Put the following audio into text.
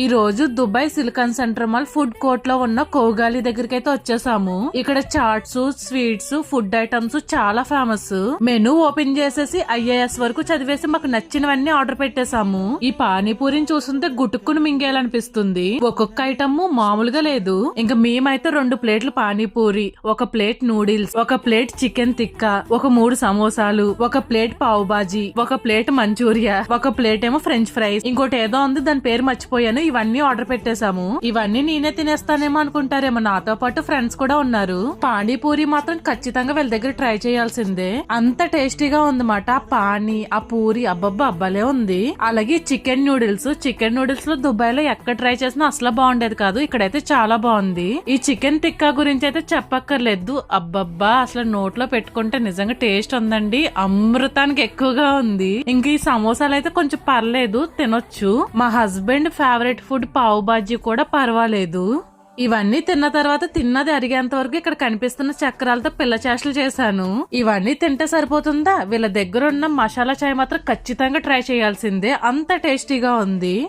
ఈ రోజు Dubai silicon centre mall food కోర్ట్లో ఉన్న కోగాలి దగ్గరికి అయితే వచ్చేసాము. ఇక్కడ చాట్స్ స్వీట్స్ ఫుడ్ ఐటమ్స్ చాలా ఫేమస్. మెనూ ఓపెన్ చేసేసి ఐఏఎస్ వరకు చదివేసి మాకు నచ్చినవన్నీ ఆర్డర్ పెట్టేశాము. ఈ పానీపూరిని చూస్తుంటే గుటుక్కును మింగేయాలనిపిస్తుంది. ఒక్కొక్క ఐటమ్ మామూలుగా లేదు. ఇంకా మేమైతే రెండు ప్లేట్లు పానీపూరి ఒక ప్లేట్ నూడిల్స్ ఒక ప్లేట్ చికెన్ తిక్క ఒక మూడు సమోసాలు ఒక ప్లేట్ పావు బాజీ ఒక ప్లేట్ మంచూరియా ఒక ప్లేట్ ఏమో ఫ్రెంచ్ ఫ్రైస్ ఇంకోటి ఏదో ఉంది దాని పేరు మర్చిపోయాను. ఇవన్నీ ఆర్డర్ పెట్టేశాము. ఇవన్నీ నేనే తినేస్తానేమో అనుకుంటారేమో. నాతో పాటు ఫ్రెండ్స్ కూడా ఉన్నారు. పానీపూరి మాత్రం ఖచ్చితంగా వీళ్ళ దగ్గర ట్రై చేయాల్సిందే. అంత టేస్టీగా ఉందన్నమాట ఆ పానీ ఆ పూరి. అబ్బబ్బా అబ్బలే ఉంది. అలాగే చికెన్ నూడిల్స్. చికెన్ నూడిల్స్లో దుబాయ్లో ఎక్కడ ట్రై చేసినా అసలు బాగుండేది కాదు. ఇక్కడైతే చాలా బాగుంది. ఈ చికెన్ టిక్కా గురించి అయితే చెప్పక్కర్లేదు. అబ్బబ్బా అసలు నోట్లో పెట్టుకుంటే నిజంగా టేస్ట్ ఉందండి. అమృతానికి ఎక్కువగా ఉంది. ఇంక ఈ సమోసాలు అయితే కొంచెం పర్లేదు తినొచ్చు. మా హస్బెండ్ ఫేవరెట్ ఫుడ్ పావు బాజీ కూడా పర్వాలేదు. ఇవన్నీ తిన్న తర్వాత తిన్నది అరిగేంత వరకు ఇక్కడ కనిపిస్తున్న చక్రాలతో పిల్ల చేష్టలు చేశాను. ఇవన్నీ తింటే సరిపోతుందా? వీళ్ళ దగ్గర ఉన్న మసాలా చాయ్ మాత్రం ఖచ్చితంగా ట్రై చేయాల్సిందే. అంత టేస్టీగా ఉంది.